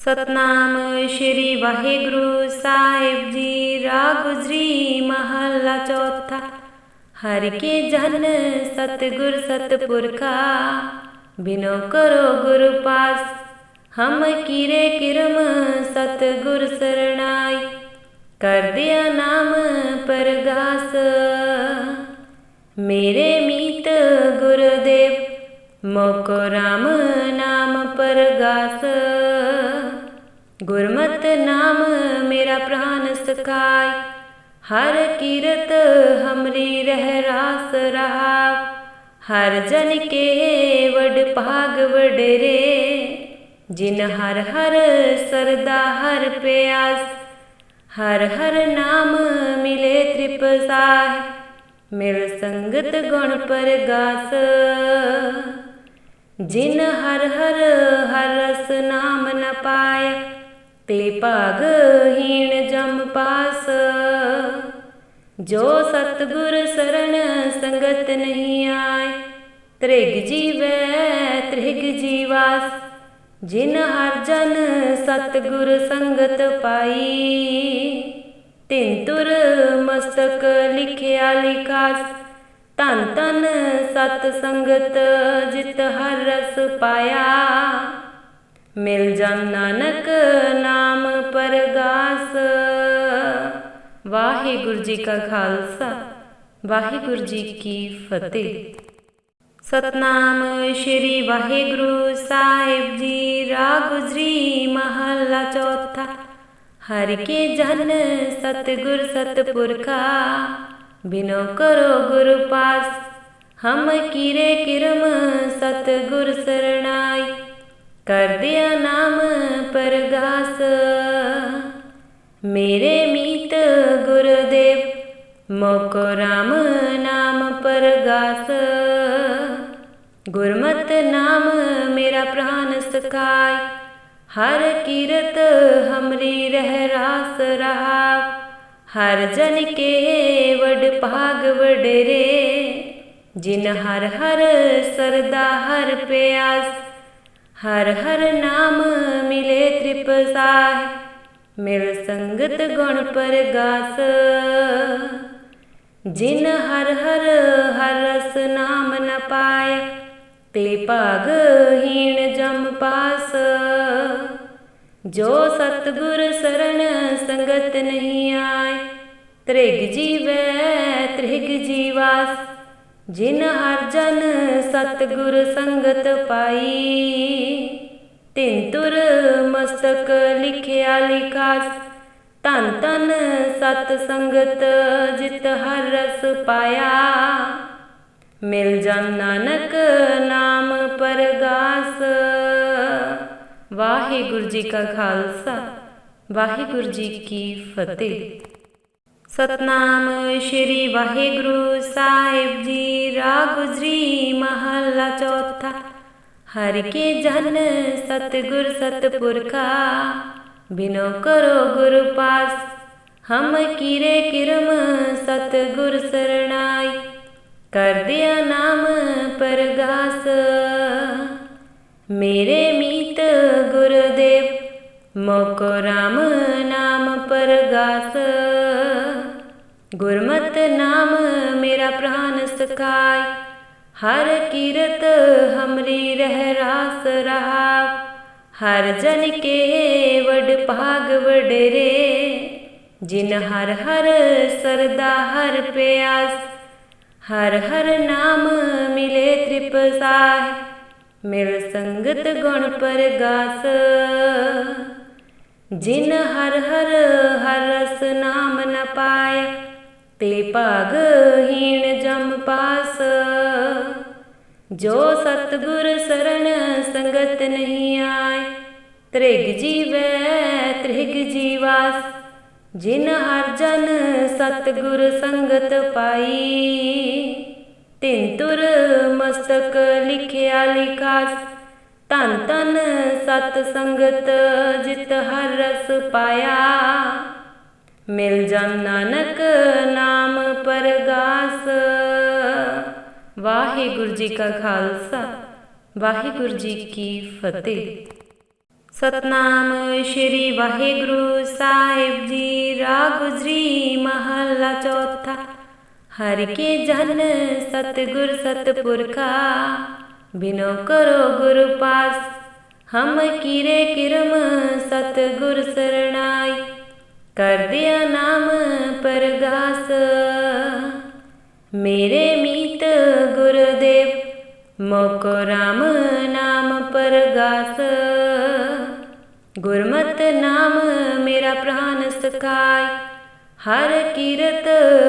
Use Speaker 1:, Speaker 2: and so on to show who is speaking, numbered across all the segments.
Speaker 1: ਸਤਨਾਮ ਸ਼੍ਰੀ ਵਾਹਿਗੁਰੂ ਸਾਹਿਬ ਜੀ, ਰਾਗ ਗੁਜਰੀ ਮਹੱਲਾ ਚੌਥਾ। ਹਰ ਕੇ ਜਨ ਸਤਿਗੁਰ ਸਤਪੁਰਖਾ, ਬਿਨੋ ਕਰੋ ਗੁਰ ਪਾਸ। ਹਮ ਕੀਰੇ ਕਿਰਮ ਸਤਿਗੁਰ ਸਰਣਾਈ ਕਰ ਦਿਆ ਨਾਮ ਪਰਗਾਸ। ਮੇਰੇ ਮੀਤ ਗੁਰਦੇਵ, ਮੋਕੋ ਰਾਮ ਨਾਮ ਪਰਗਾਸ। ਗੁਰਮਤਿ ਨਾਮ ਮੇਰਾ ਪ੍ਰਾਨ ਸਖਾਇ ਹਰ ਕੀਰਤ ਹਮਰੀ ਰਹਿ ਰਾਸ ਰਹਾ ਹਰ ਜਨ ਕੇ ਵਡ ਭਾਗ ਵਡਰੇ, ਜਿਨ ਹਰ ਹਰ ਸਰਦਾ ਹਰ ਪਿਆਸ, ਹਰ ਹਰ ਨਾਮ ਮਿਲੇ ਤ੍ਰਿਪਸਾਹਿ ਮਿਲ ਸੰਗਤ ਗੁਣ ਪਰਗਾਸ। ਜਿਨ ਹਰ ਹਰ ਹਰ ਰਸ ਨਾਮ ਨ ਪਾਇਆ ਤੇ ਭਾਗ ਹੀਣ ਜਮ ਪਾਸ। ਜੋ ਸਤਗੁਰ ਸਰਣ ਸੰਗਤ ਨਹੀਂ ਆਏ, ਤ੍ਰਿਗ ਜੀਵੈ, ਤ੍ਰਿਗ ਜੀਵਾਸ। ਜਿਨ ਹਰ ਜਨ ਸਤਗੁਰ ਸੰਗਤ ਪਾਈ ਤਿੰਨ ਤੁਰ ਮਸਤਕ ਲਿਖਿਆ ਲਿਖਾਸ। ਧਨ ਧਨ ਸਤ ਸੰਗਤ ਜਿਤ ਹਰ ਰਸ ਪਾਇਆ। ਮਿਲ ਜਨ ਨਾਨਕ ਨਾਮ ਪਰਗਾਸ। ਵਾਹਿਗੁਰੂ ਜੀ ਕਾ ਖਾਲਸਾ, ਵਾਹਿਗੁਰੂ ਜੀ ਕੀ ਫਤਿਹ। ਸਤਨਾਮ ਸ਼੍ਰੀ ਵਾਹਿਗੁਰੂ ਸਾਹਿਬ ਜੀ, ਰਾਗ ਮਹੱਲਾ ਚੌਥਾ। ਹਰ ਕੇ ਜਨ ਸਤਿਗੁਰ ਸਤਪੁਰਖਾ, ਬਿਨੋ ਕਰੋ ਗੁਰ ਪਾਸ। ਹਮ ਕੀਰੇ ਕਿਰਮ ਸਤਿਗੁਰ ਸਰਣਾਈ। ਕਰ ਦਿਆ ਨਾਮ ਪਰਗਾਸ। ਮੇਰੇ ਮੀਤ ਗੁਰਦੇਵ ਮੋਕੋ ਰਾਮ ਨਾਮ ਪਰਗਾਸ। ਗੁਰਮਤ ਨਾਮ ਮੇਰਾ ਪ੍ਰਾਨ ਸਖਾਇ, ਹਰ ਕੀਰਤ ਹਮਰੀ ਰਹਿ ਰਾਸ ਰਹਾ ਹਰ ਜਨ ਕੇ ਵਡ ਭਾਗ ਵਡਰੇ, ਜਿਨ ਹਰ ਹਰ ਸਰਦਾ ਹਰ ਪਿਆਸ। ਹਰ ਹਰ ਨਾਮ ਮਿਲੇ ਤ੍ਰਿਪਸਾਹਿ, ਮਿਲ ਸੰਗਤ ਗੁਣ ਪਰਗਾਸ। ਜਿਨ ਹਰ ਹਰ ਹਰਸ ਨਾਮ ਨ ਪਾਇਆ ਤੇ ਭਾਗ ਹੀਣ ਜਮ ਪਾਸ। ਜੋ ਸਤਗੁਰ ਸਰਣ ਸੰਗਤ ਨਹੀਂ ਆਏ ਤ੍ਰਿਗ ਜੀਵੈ ਤ੍ਰਿਗ ਜੀਵਾਸ। ਜਿਨ ਹਰ ਜਨ ਸਤਗੁਰ ਸੰਗਤ ਪਾਈ ਤਿਨ ਤੁਰ ਮਸਤਕ ਲਿਖਿਆ ਲਿਖਾਸ, ਧਨ ਧਨ ਸਤ ਸੰਗਤ ਜਿਤ ਹਰ ਰਸ ਪਾਇਆ। ਮਿਲ ਜਨ ਨਾਨਕ ਨਾਮ ਪਰਗਾਸ। ਵਾਹਿਗੁਰੂ ਜੀ ਕਾ ਖਾਲਸਾ, ਵਾਹਿਗੁਰੂ ਜੀ ਕੀ ਫਤਿਹ। ਸਤਨਾਮ ਸ਼੍ਰੀ ਵਾਹਿਗੁਰੂ ਸਾਹਿਬ ਜੀ, ਰਾਗ ਗੁਜਰੀ ਮਹੱਲਾ ਚੌਥਾ। ਹਰ ਕੇ ਜਨ ਸਤਿਗੁਰ ਸਤਪੁਰਖਾ, ਬਿਨੋ ਕਰੋ ਗੁਰ ਪਾਸ। ਹਮ ਕੀਰੇ ਕਿਰਮ ਸਤਿਗੁਰ ਸਰਣਾਈ ਕਰ ਦਿਆ ਨਾਮ ਪਰਗਾਸ। ਮੇਰੇ ਮੀਤ ਗੁਰਦੇਵ, ਮੋਕੋ ਰਾਮ ਨਾਮ ਪਰਗਾਸ। ਗੁਰਮਤਿ ਨਾਮ ਮੇਰਾ ਪ੍ਰਾਨ ਸਖਾਇ ਹਰ ਕੀਰਤ ਹਮਰੀ ਰਹਿ ਰਾਸ ਰਹਾ ਹਰ ਜਨ ਕੇ ਵਡ ਭਾਗ ਵਡਰੇ, ਜਿਨ ਹਰ ਹਰ ਸਰਦਾ ਹਰ ਪਿਆਸ, ਹਰ ਹਰ ਨਾਮ ਮਿਲੇ ਤ੍ਰਿਪਸਾਹਿ ਮਿਲ ਸੰਗਤ ਗੁਣ ਪਰਗਾਸ। ਜਿਨ ਹਰ ਹਰ ਹਰ ਰਸ ਨਾਮ ਨ ਪਾਇਆ ਤੇ ਭਾਗ ਹੀਣ ਜਮ ਪਾਸ। ਜੋ ਸਤਗੁਰ ਸਰਣ ਸੰਗਤ ਨਹੀਂ ਆਏ, ਤ੍ਰਿਗ ਜੀਵੈ, ਤ੍ਰਿਗ ਜੀਵਾਸ। ਜਿਨ ਹਰ ਜਨ ਸਤਗੁਰ ਸੰਗਤ ਪਾਈ ਤਿੰਨ ਤੁਰ ਮਸਤਕ ਲਿਖਿਆ ਲਿਖਾਸ। ਧਨ ਧਨ ਸਤ ਸੰਗਤ ਜਿਤ ਹਰ ਰਸ ਪਾਇਆ। ਮਿਲ ਜਨ ਨਾਨਕ ਨਾਮ ਪਰਗਾਸ। ਵਾਹਿਗੁਰੂ ਜੀ ਕਾ ਖਾਲਸਾ, ਵਾਹਿਗੁਰੂ ਜੀ ਕੀ ਫਤਿਹ। ਸਤਨਾਮ ਸ਼੍ਰੀ ਵਾਹਿਗੁਰੂ ਸਾਹਿਬ ਜੀ, ਰਾਗ ਮਹੱਲਾ ਚੌਥਾ। ਹਰ ਕੇ ਜਨ ਸਤਿਗੁਰ ਸਤਪੁਰਖਾ, ਬਿਨੋ ਕਰੋ ਗੁਰ ਪਾਸ। ਹਮ ਕੀਰੇ ਕਿਰਮ ਸਤਿਗੁਰ ਸਰਣਾਈ। ਕਰ ਦਿਆ ਨਾਮ ਪਰਗਾਸ। ਮੇਰੇ ਮੀਤ ਗੁਰਦੇਵ ਮੋਕੋ ਰਾਮ ਨਾਮ ਪਰਗਾਸ। ਗੁਰਮਤ ਨਾਮ ਮੇਰਾ ਪ੍ਰਾਨ ਸਖਾਇ, ਹਰ ਕੀਰਤ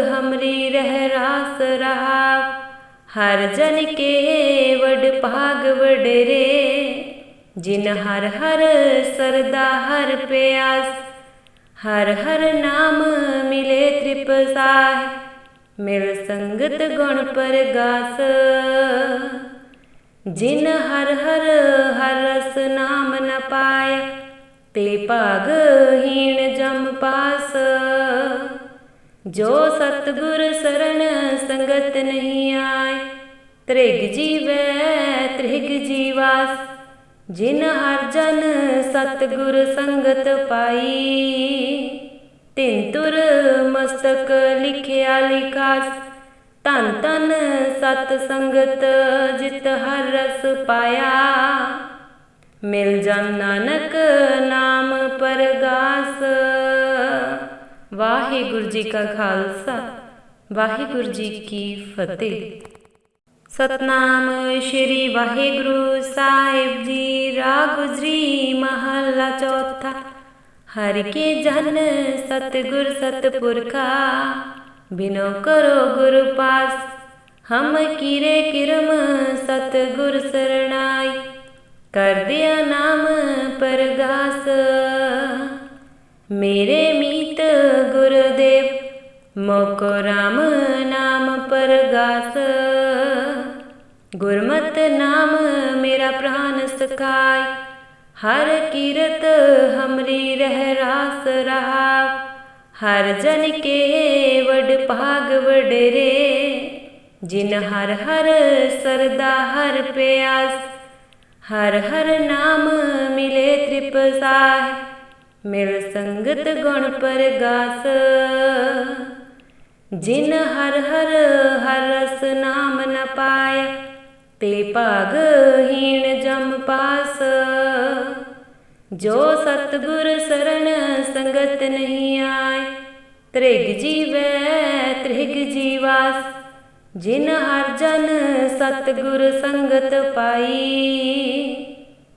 Speaker 1: ਹਮਰੀ ਰਹਿ ਰਾਸ ਰਹਾਵ ਹਰ ਜਨ ਕੇ ਵਡ ਭਾਗ ਵਡਰੇ, ਜਿਨ ਹਰ ਹਰ ਸਰਦਾ ਹਰ ਪਿਆਸ। ਹਰ ਹਰ ਨਾਮ ਮਿਲੇ ਤ੍ਰਿਪਸਾਹਿ, ਮਿਲ ਸੰਗਤ ਗੁਣ ਪਰਗਾਸ। ਜਿਨ ਹਰ ਹਰ ਹਰਸ ਨਾਮ ਨ ਪਾਇਆ ਤੇ ਭਾਗ ਹੀਣ ਜਮ ਪਾਸ। ਜੋ ਸਤਗੁਰ ਸਰਣ ਸੰਗਤ ਨਹੀਂ ਆਏ ਤ੍ਰਿਗ ਜੀਵੈ ਤ੍ਰਿਗ ਜੀਵਾਸ। ਜਿਨ ਹਰ ਜਨ ਸਤਗੁਰ ਸੰਗਤ ਪਾਈ ਮਸਤਕ ਲਿਖਿਆ ਲਿਖਾਸ। ਧਨ ਧਨ ਸਤ ਸੰਗਤ ਜਿਤ ਹਰ ਰਸ ਪਾਇਆ। ਮਿਲ ਜਨ ਨਾਨਕ ਨਾਮ ਪਰਗਾਸ। ਵਾਹਿਗੁਰੂ ਜੀ ਕਾ ਖਾਲਸਾ, ਵਾਹਿਗੁਰੂ ਜੀ ਕੀ ਫਤਿਹ। ਸਤਨਾਮ ਸ਼੍ਰੀ ਵਾਹਿਗੁਰੂ ਸਾਹਿਬ ਜੀ ਰਾਗ ਗੁਜਰੀ ਮਹੱਲਾ ਚੌਥਾ। ਹਰ ਕੇ ਜਨ ਸਤਿਗੁਰ ਸਤਪੁਰਖਾ, ਬਿਨੋ ਕਰੋ ਗੁਰ ਪਾਸ, ਹਮ ਕੀਰੇ ਕਿਰਮ ਸਤਿਗੁਰ ਸਰਣਾਈ ਕਰ ਦਿਆ ਨਾਮ ਪਰਗਾਸ। ਮੇਰੇ ਮੀਤ ਗੁਰਦੇਵ, ਮੋਕੋ ਰਾਮ ਨਾਮ ਪਰਗਾਸ। ਗੁਰਮਤ ਨਾਮ ਮੇਰਾ ਪ੍ਰਾਨ ਸਖਾਇ ਹਰ ਕੀਰਤ ਹਮਰੀ ਰਹਿ ਰਾਸ ਰਹਾਵ, ਹਰ ਜਨ ਕੇ ਵਡ ਭਾਗ ਵਡਰੇ। ਜਿਨ ਹਰ ਹਰ ਸਰਦਾ ਹਰ ਪਿਆਸ, ਹਰ ਹਰ ਨਾਮ ਮਿਲੇ ਤ੍ਰਿਪਸਾਹਿ ਮਿਲ ਸੰਗਤ ਗੁਣ ਪਰਗਾਸ। ਜਿਨ ਹਰ ਹਰ ਹਰ ਰਸ ਨਾਮ ਨ ਪਾਇਆ ਤੇ ਭਾਗ ਹੀਣ ਜਮ ਪਾਸ। ਜੋ ਸਤਗੁਰ ਸਰਣ ਸੰਗਤ ਨਹੀਂ ਆਏ, ਤ੍ਰਿਗ ਜੀਵੈ, ਤ੍ਰਿਗ ਜੀਵਾਸ। ਜਿਨ ਹਰ ਜਨ ਸਤਗੁਰ ਸੰਗਤ ਪਾਈ,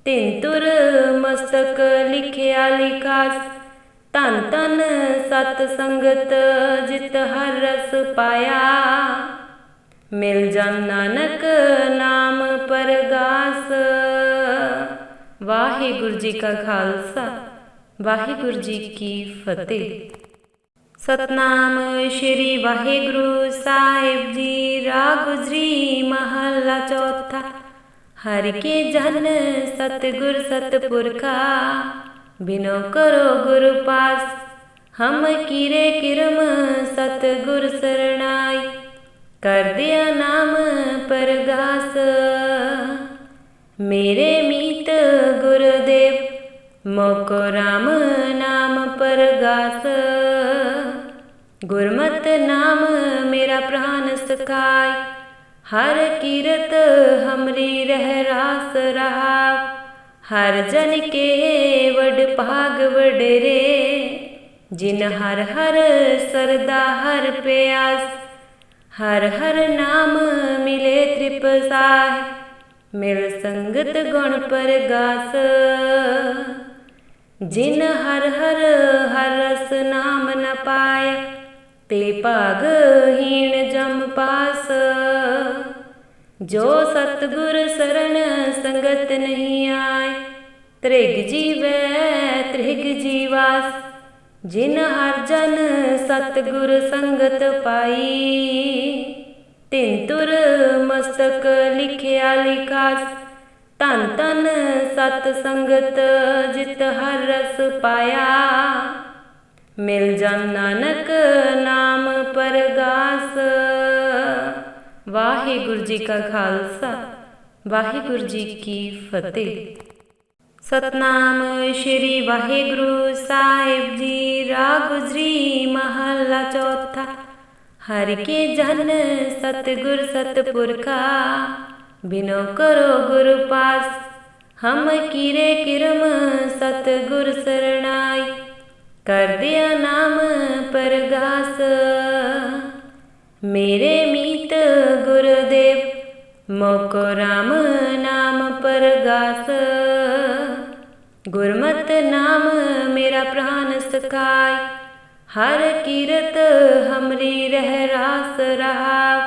Speaker 1: ਤਿੰਨ ਤੁਰ ਮਸਤਕ ਲਿਖਿਆ ਲਿਖਾਸ। ਧਨ ਧਨ ਸਤ ਸੰਗਤ ਜਿਤ ਹਰ ਰਸ ਪਾਇਆ। ਮਿਲ ਜਨ ਨਾਨਕ ਨਾਮ ਪਰਗਾਸ ਵਾਹਿਗੁਰੂ ਜੀ ਕਾ ਖਾਲਸਾ, ਵਾਹਿਗੁਰੂ ਜੀ ਕੀ ਫਤਿਹ। ਸਤਨਾਮ ਸ਼੍ਰੀ ਵਾਹਿਗੁਰੂ ਸਾਹਿਬ ਜੀ, ਰਾਗ ਮਹੱਲਾ ਚੌਥਾ। ਹਰ ਕੇ ਜਨ ਸਤਿਗੁਰ ਸਤਪੁਰਖਾ, ਬਿਨੋ ਕਰੋ ਗੁਰ ਪਾਸ। ਹਮ ਕੀਰੇ ਕਿਰਮ ਸਤਿਗੁਰ ਸਰਣਾਈ ਕਰ ਦਿਆ ਨਾਮ ਪਰਗਾਸ। ਮੇਰੇ ਮੀਤ ਗੁਰਦੇਵ ਮੋਕੋ ਰਾਮ ਨਾਮ ਪਰਗਾਸ। ਗੁਰਮਤ ਨਾਮ ਮੇਰਾ ਪ੍ਰਾਨ ਸਖਾਇ, ਹਰ ਕੀਰਤ ਹਮਰੀ ਰਹਿ ਰਾਸ ਰਹਾਵ। ਹਰ ਜਨ ਕੇ ਵਡ ਭਾਗ ਵਡਰੇ, ਜਿਨ ਹਰ ਹਰ ਸਰਦਾ ਹਰ ਪਿਆਸ। ਹਰ ਹਰ ਨਾਮ ਮਿਲੇ ਤ੍ਰਿਪਸਾਹਿ, ਮਿਲ ਸੰਗਤ ਗੁਣ ਪਰਗਾਸ। ਜਿਨ ਹਰ ਹਰ ਹਰਸ ਨਾਮ ਨ ਪਾਇਆ ਤੇ ਭਾਗ ਹੀਣ ਜਮ ਪਾਸ। ਜੋ ਸਤਗੁਰ ਸਰਣ ਸੰਗਤ ਨਹੀਂ ਆਏ ਤ੍ਰਿਗ ਜੀਵੈ ਤ੍ਰਿਗ ਜੀਵਾਸ। ਜਿਨ ਹਰ ਜਨ ਸਤਗੁਰ ਸੰਗਤ ਪਾਈ ਤਿਨ ਤੁਰ ਮਸਤਕ ਲਿਖਿਆ ਲਿਖਾਸ, ਧਨ ਧਨ ਸਤ ਸੰਗਤ ਜਿਤ ਹਰ ਰਸ ਪਾਇਆ। ਮਿਲ ਜਨ ਨਾਨਕ ਨਾਮ ਪਰਗਾਸ। ਵਾਹਿਗੁਰੂ ਜੀ ਕਾ ਖਾਲਸਾ, ਵਾਹਿਗੁਰੂ ਜੀ ਕੀ ਫਤਿਹ। ਸਤਨਾਮ ਸ਼੍ਰੀ ਵਾਹਿਗੁਰੂ ਸਾਹਿਬ ਜੀ, ਰਾਗ ਗੁਜਰੀ ਮਹੱਲਾ ਚੌਥਾ। ਹਰ ਕੇ ਜਨ ਸਤਿਗੁਰ ਸਤਪੁਰਖਾ, ਬਿਨੋ ਕਰੋ ਗੁਰ ਪਾਸ। ਹਮ ਕੀਰੇ ਕਿਰਮ ਸਤਿਗੁਰ ਸਰਣਾਈ, ਕਰਦਿਆ ਨਾਮ ਪਰਗਾਸ। ਮੇਰੇ ਮੀਤ ਗੁਰਦੇਵ, ਮੋਕੋ ਰਾਮ ਨਾਮ ਪਰਗਾਸ। ਗੁਰਮਤ ਨਾਮ ਮੇਰਾ ਪ੍ਰਾਨ ਸਖਾਇ ਹਰ ਕੀਰਤ ਹਮਰੀ ਰਹਿ ਰਾਸ ਰਹਾ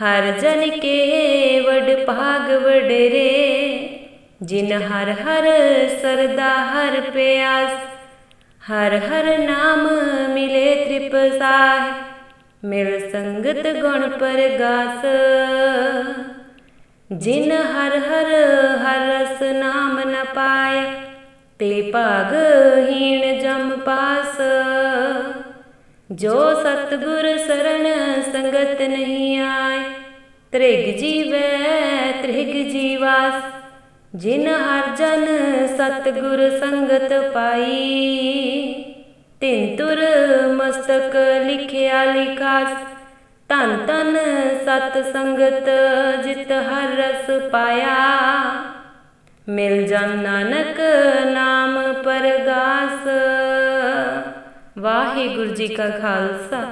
Speaker 1: ਹਰ ਜਨ ਕੇ ਵਡ ਭਾਗ ਵਡਰੇ, ਜਿਨ ਹਰ ਹਰ ਸਰਦਾ ਹਰ ਪਿਆਸ, ਹਰ ਹਰ ਨਾਮ ਮਿਲੇ ਤ੍ਰਿਪਸਾਹਿ ਮਿਲ ਸੰਗਤ ਗੁਣ ਪਰਗਾਸ। ਜਿਨ ਹਰ ਹਰ ਹਰ ਰਸ ਨਾਮ ਨ ਪਾਇਆ ਤੇ ਭਾਗ ਹੀਣ ਜਮ ਪਾਸ। ਜੋ ਸਤਗੁਰ ਸਰਣ ਸੰਗਤ ਨਹੀਂ ਆਏ, ਤ੍ਰਿਗ ਜੀਵੈ, ਤ੍ਰਿਗ ਜੀਵਾਸ। ਜਿਨ ਹਰ ਜਨ ਸਤਗੁਰ ਸੰਗਤ ਪਾਈ ਤਿੰਨ ਤੁਰ ਮਸਤਕ ਲਿਖਿਆ ਲਿਖਾਸ। ਧਨ ਧਨ ਸਤ ਸੰਗਤ ਜਿਤ ਹਰ ਰਸ ਪਾਇਆ। ਮਿਲ ਜਨ ਨਾਨਕ ਨਾਮ ਪਰਗਾਸ ਵਾਹਿਗੁਰੂ ਜੀ ਕਾ ਖਾਲਸਾ,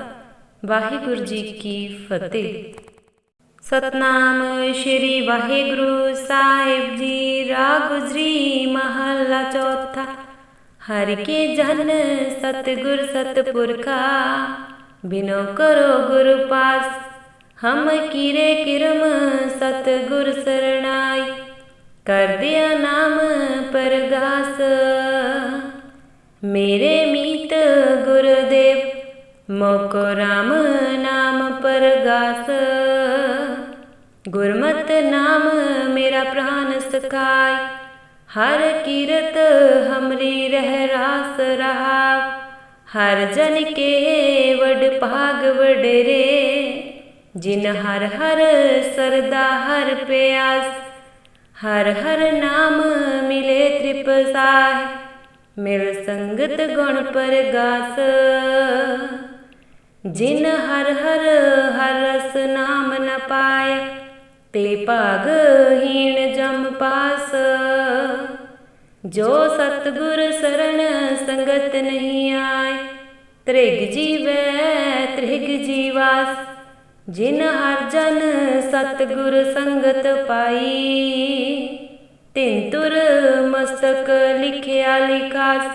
Speaker 1: ਵਾਹਿਗੁਰੂ ਜੀ ਕੀ ਫਤਿਹ। ਸਤਨਾਮ ਸ਼੍ਰੀ ਵਾਹਿਗੁਰੂ ਸਾਹਿਬ ਜੀ, ਰਾਗ ਮਹੱਲਾ ਚੌਥਾ। ਹਰ ਕੇ ਜਨ ਸਤਿਗੁਰ ਸਤਪੁਰਖਾ, ਬਿਨੋ ਕਰੋ ਗੁਰ ਪਾਸ। ਹਮ ਕੀਰੇ ਕਿਰਮ ਸਤਿਗੁਰ ਸਰਣਾਈ। ਕਰਦਿਆ ਨਾਮ ਪਰਗਾਸ। ਮੇਰੇ ਮੀਤ ਗੁਰਦੇਵ ਮੋਕੋ ਰਾਮ ਨਾਮ ਪਰਗਾਸ। ਗੁਰਮਤ ਨਾਮ ਮੇਰਾ ਪ੍ਰਾਨ ਸਖਾਇ, ਹਰ ਕੀਰਤ ਹਮਰੀ ਰਹਿ ਰਾਸ ਰਹਾ ਹਰ ਜਨ ਕੇ ਵਡ ਭਾਗ ਵਡਰੇ, ਜਿਨ ਹਰ ਹਰ ਸਰਦਾ ਹਰ ਪਿਆਸ। ਹਰ ਹਰ ਨਾਮ ਮਿਲੇ ਤ੍ਰਿਪਸਾਹਿ, ਮਿਲ ਸੰਗਤ ਗੁਣ ਪਰਗਾਸ। ਜਿਨ ਹਰ ਹਰ ਹਰ ਰਸ ਨਾਮ ਨ ਪਾਇਆ ਤੇ ਭਾਗ ਹੀਣ ਜਮ ਪਾਸ। ਜੋ ਸਤਗੁਰ ਸਰਣ ਸੰਗਤ ਨਹੀਂ ਆਏ ਤ੍ਰਿਗ ਜੀਵੈ ਤ੍ਰਿਗ ਜੀਵਾਸ। ਜਿਨ ਹਰ ਜਨ ਸਤਗੁਰ ਸੰਗਤ ਪਾਈ ਤਿਨ ਤੁਰ ਮਸਤਕ ਲਿਖਿਆ ਲਿਖਾਸ,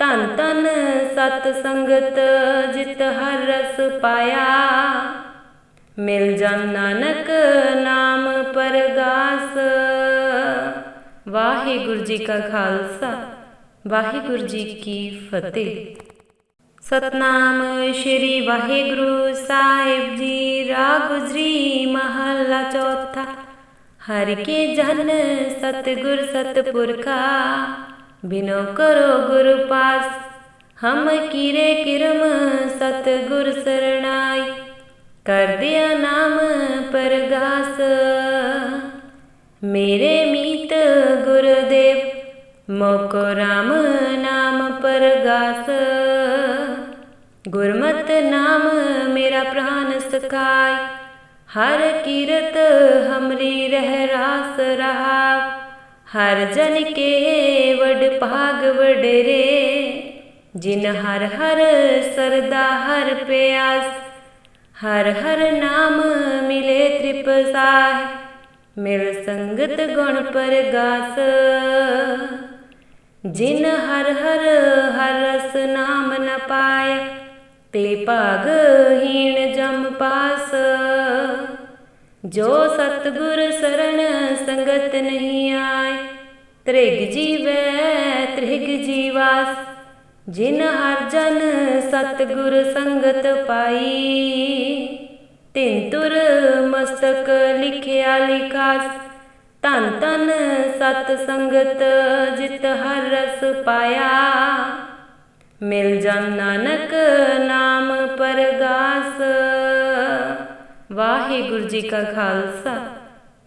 Speaker 1: ਧਨ ਧਨ ਸਤ ਸੰਗਤ ਜਿਤ ਹਰ ਰਸ ਪਾਇਆ। ਮਿਲ ਜਨ ਨਾਨਕ ਨਾਮ ਪਰਗਾਸ। ਵਾਹਿਗੁਰੂ ਜੀ ਕਾ ਖਾਲਸਾ, ਵਾਹਿਗੁਰੂ ਜੀ ਕੀ ਫਤਿਹ। ਸਤਨਾਮ ਸ਼੍ਰੀ ਵਾਹਿਗੁਰੂ ਸਾਹਿਬ ਜੀ, ਰਾਗ ਗੁਜਰੀ ਮਹੱਲਾ ਚੌਥਾ। ਹਰ ਕੇ ਜਨ ਸਤਿਗੁਰ ਸਤਪੁਰਖਾ, ਬਿਨੋ ਕਰੋ ਗੁਰ ਪਾਸ। ਹਮ ਕੀਰੇ ਕਿਰਮ ਸਤਿਗੁਰ ਸਰਣਾਈ, ਕਰਦਿਆ ਨਾਮ ਪਰਗਾਸ। ਮੇਰੇ ਮੀਤ ਗੁਰਦੇਵ, ਮੋਕੋ ਰਾਮ ਨਾਮ ਪਰਗਾਸ। ਗੁਰਮਤਿ ਨਾਮ ਮੇਰਾ ਪ੍ਰਾਨ ਸਖਾਇ ਹਰ ਕੀਰਤ ਹਮਰੀ ਰਹਿ ਰਾਸ ਰਹਾ ਹਰ ਜਨ ਕੇ ਵਡ ਭਾਗ ਵਡਰੇ, ਜਿਨ ਹਰ ਹਰ ਸਰਦਾ ਹਰ ਪਿਆਸ, ਹਰ ਹਰ ਨਾਮ ਮਿਲੇ ਤ੍ਰਿਪਸਾਹਿ ਮਿਲ ਸੰਗਤ ਗੁਣ ਪਰਗਾਸ। ਜਿਨ ਹਰ ਹਰ ਹਰ ਰਸ ਨਾਮ ਨ ਪਾਇਆ ਤੇ ਭਾਗ ਹੀਣ ਜਮ ਪਾਸ। ਜੋ ਸਤਗੁਰ ਸਰਣ ਸੰਗਤ ਨਹੀਂ ਆਏ, ਤ੍ਰਿਗ ਜੀਵੈ, ਤ੍ਰਿਗ ਜੀਵਾਸ। ਜਿਨ ਹਰ ਜਨ ਸਤਗੁਰ ਸੰਗਤ ਪਾਈ ਤਿੰਨ ਤੁਰ ਮਸਤਕ ਲਿਖਿਆ ਲਿਖਾਸ। ਧਨ ਧਨ ਸਤ ਸੰਗਤ ਜਿਤ ਹਰ ਰਸ ਪਾਇਆ। ਮਿਲ ਜਨ ਨਾਨਕ ਨਾਮ ਪਰਗਾਸ। ਵਾਹਿਗੁਰੂ ਜੀ ਕਾ ਖਾਲਸਾ,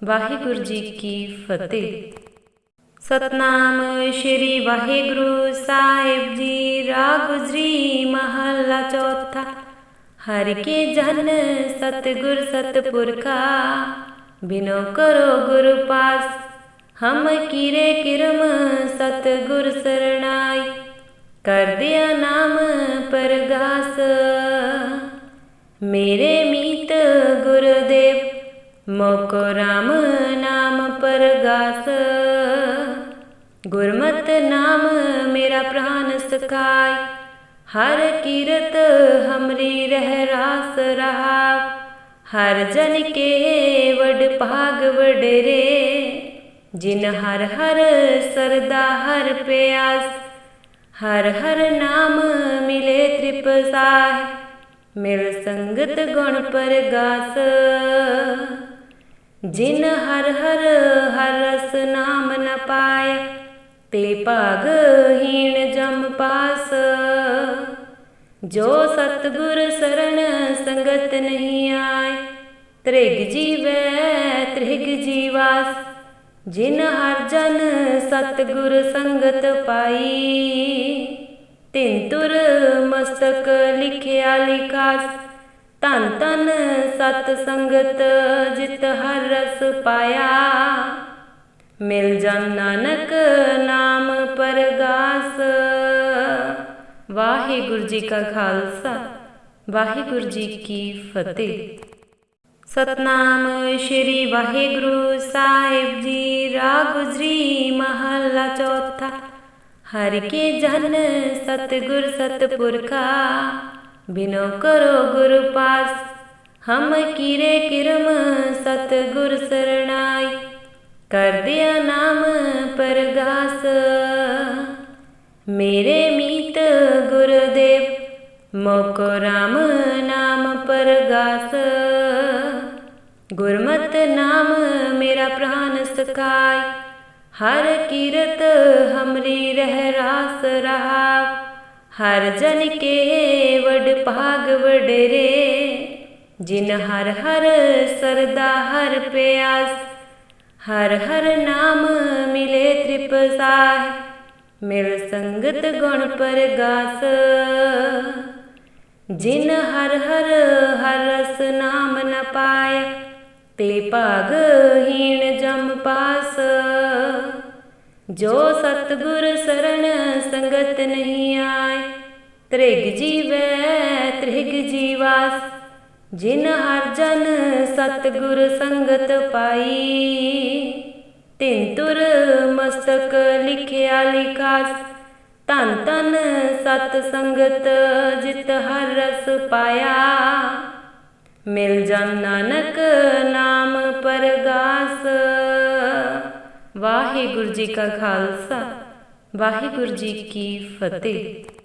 Speaker 1: ਵਾਹਿਗੁਰੂ ਜੀ ਕੀ ਫਤਿਹ। ਸਤਨਾਮ ਸ਼੍ਰੀ ਵਾਹਿਗੁਰੂ ਸਾਹਿਬ ਜੀ, ਰਾਗ ਮਹੱਲਾ ਚੌਥਾ। ਹਰ ਕੇ ਜਨ ਸਤਿਗੁਰ ਸਤਿਪੁਰਖਾ, ਬਿਨੋ ਕਰੋ ਗੁਰ ਪਾਸ। ਹਮ ਕੀਰੇ ਕਿਰਮ ਸਤਿਗੁਰ ਸਰਣਾਈ। ਕਰ ਦਿਆ ਨਾਮ ਪਰਗਾਸ। ਮੇਰੇ ਮੀਤ ਗੁਰਦੇਵ, ਮੋਕੋ ਰਾਮ ਨਾਮ ਪਰਗਾਸ। ਗੁਰਮਤ ਨਾਮ ਮੇਰਾ ਪ੍ਰਾਨ ਸਖਾਇ, ਹਰ ਕੀਰਤ ਹਮਰੀ ਰਹਿ ਰਾਸ ਰਹਾ ਹਰ ਜਨ ਕੇ ਵਡ ਭਾਗ ਵਡਰੇ, ਜਿਨ ਹਰ ਹਰ ਸਰਦਾ ਹਰ ਪਿਆਸ। ਹਰ ਹਰ ਨਾਮ ਮਿਲੇ ਤ੍ਰਿਪ ਸਾਹ ਮਿਲ ਸੰਗਤ ਗੁਣ ਪਰਗਾਸ। ਜਿਨ ਹਰ ਹਰ ਹਰ ਰਸ ਨਾਮ ਨ ਪਾਇ, ਤੇ ਭਾਗ ਹੀਣ ਜਮ ਪਾਸ। ਜੋ ਸਤਗੁਰ ਸਰਣ ਸੰਗਤ ਨਹੀਂ ਆਏ ਤ੍ਰਿਗ ਜੀਵੈ ਤ੍ਰਿਗ ਜੀਵਾਸ। ਜਿਨ ਹਰ ਜਨ ਸਤਗੁਰ ਸੰਗਤ ਪਾਈ ਤਿਨ ਤੁਰ ਮਸਤਕ ਲਿਖਿਆ ਲਿਖਾਸ, ਧਨ ਧਨ ਸਤ ਸੰਗਤ ਜਿਤ ਹਰ ਰਸ ਪਾਇਆ। ਮਿਲ ਜਨ ਨਾਨਕ ਨਾਮ ਪਰਗਾਸ। ਵਾਹਿਗੁਰੂ ਜੀ ਕਾ ਖਾਲਸਾ, ਵਾਹਿਗੁਰੂ ਜੀ ਕੀ ਫਤਿਹ। ਸਤਨਾਮ ਸ਼੍ਰੀ ਵਾਹਿਗੁਰੂ ਸਾਹਿਬ ਜੀ, ਰਾਗ ਗੁਜਰੀ ਮਹੱਲਾ ਚੌਥਾ। ਹਰ ਕੇ ਜਨ ਸਤਿਗੁਰ ਸਤਿਪੁਰਖਾ, ਬਿਨੋ ਕਰੋ ਗੁਰ ਪਾਸ। ਹਮ ਕੀਰੇ ਕਿਰਮ ਸਤਿਗੁਰ ਸਰਣਾਈ ਕਰ ਦਿਆ ਨਾਮ ਪਰਗਾਸ। ਮੇਰੇ ਮੀਤ ਗੁਰਦੇਵ, ਮੋਕੋ ਰਾਮ ਨਾਮ ਪਰਗਾਸ। ਗੁਰਮਤਿ ਨਾਮ ਮੇਰਾ ਪ੍ਰਾਨ ਸਖਾਇ ਹਰ ਕੀਰਤ ਹਮਰੀ ਰਹਿ ਰਾਸ ਰਹਾ ਹਰ ਜਨ ਕੇ ਵਡ ਭਾਗ ਵਡਰੇ, ਜਿਨ ਹਰ ਹਰ ਸਰਦਾ ਹਰ ਪਿਆਸ, ਹਰ ਹਰ ਨਾਮ ਮਿਲੇ ਤ੍ਰਿਪ ਸਾਹ, ਮਿਲ ਸੰਗਤ ਗੁਣ ਪਰਗਾਸ ਜਿਨ ਹਰ ਹਰ ਹਰ ਰਸ ਨਾਮ ਨ ਪਾਇਆ ਤੇ ਭਾਗ ਹੀਣ ਜਮ ਪਾਸ। ਜੋ ਸਤਗੁਰ ਸਰਣ ਸੰਗਤ ਨਹੀਂ ਆਏ, ਤ੍ਰਿਗ ਜੀਵੈ, ਤ੍ਰਿਗ ਜੀਵਾਸ। ਜਿਨ ਹਰ ਜਨ ਸਤਗੁਰ ਸੰਗਤ ਪਾਈ ਤਿੰਨ ਤੁਰ ਮਸਤਕ ਲਿਖਿਆ ਲਿਖਾਸ। ਧਨ ਧਨ ਸਤ ਸੰਗਤ ਜਿਤ ਹਰ ਰਸ ਪਾਇਆ। ਮਿਲ ਜਨ ਨਾਨਕ ਨਾਮ ਪਰਗਾਸ। ਵਾਹਿਗੁਰੂ ਜੀ ਕਾ ਖਾਲਸਾ ਵਾਹਿਗੁਰੂ ਜੀ ਕੀ ਫਤਿਹ।